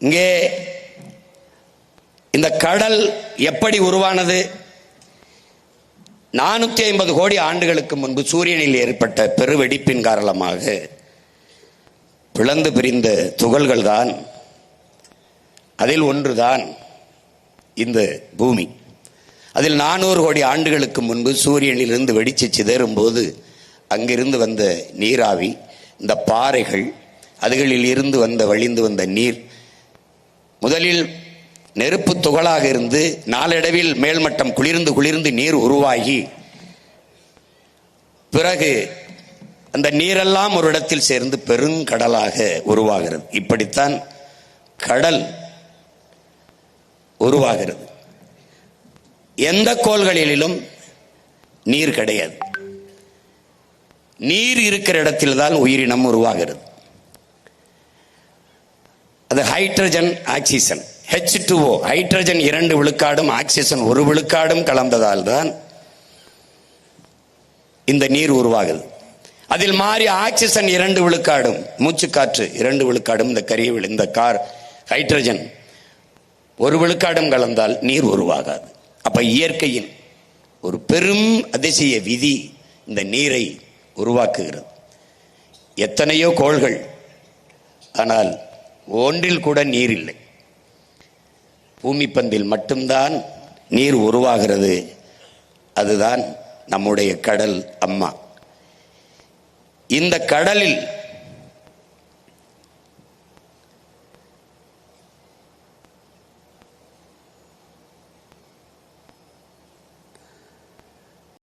இங்கே இந்த கடல் எப்படி உருவானது? நானூத்தி ஐம்பது கோடி ஆண்டுகளுக்கு முன்பு சூரியனில் ஏற்பட்ட பெருவெடிப்பின் காரணமாக பிளந்து பிரிந்த துகள்கள் தான் அதில் ஒன்றுதான் இந்த பூமி. அதில் நானூறு கோடி ஆண்டுகளுக்கு முன்பு சூரியனிலிருந்து வெடிச்சு சிதறும் போது அங்கிருந்து வந்த நீராவி இந்த பாறைகள் அதுகளில் இருந்து வந்த வழிந்து வந்த நீர் முதலில் நெருப்பு துகளாக இருந்து நாளடைவில் மேல்மட்டம் குளிர்ந்து குளிர்ந்து நீர் உருவாகி பிறகு அந்த நீரெல்லாம் ஒரு இடத்தில் சேர்ந்து பெருங்கடலாக உருவாகிறது. இப்படித்தான் கடல் உருவாகிறது. எந்த கோள்களிலும் நீர் கிடையாது. நீர் இருக்கிற இடத்தில் தான் உயிரினம் உருவாகிறது. அது hydrogen oxygen H two O hydrogen இரண்டு விழுக்காடும் ஆக்சிஜன் ஒரு விழுக்காடும் கலந்ததால் தான் இந்த நீர் உருவாகுது. அதில் மாறி ஆக்சிஜன் இரண்டு விழுக்காடும் மூச்சுக்காற்று இரண்டு விழுக்காடும் இந்த கரிய இந்த கார் ஹைட்ரஜன் ஒரு விழுக்காடும் கலந்தால் நீர் உருவாகாது. அப்ப இயற்கையின் ஒரு பெரும் அதிசய விதி இந்த நீரை உருவாக்குகிறது. எத்தனையோ கோள்கள் ஆனால் ஒன்றில் கூட நீர் இல்லை. பூமி பந்தில் மட்டும்தான் நீர் உருவாகிறது. அதுதான் நம்முடைய கடல் அம்மா. இந்த கடலில்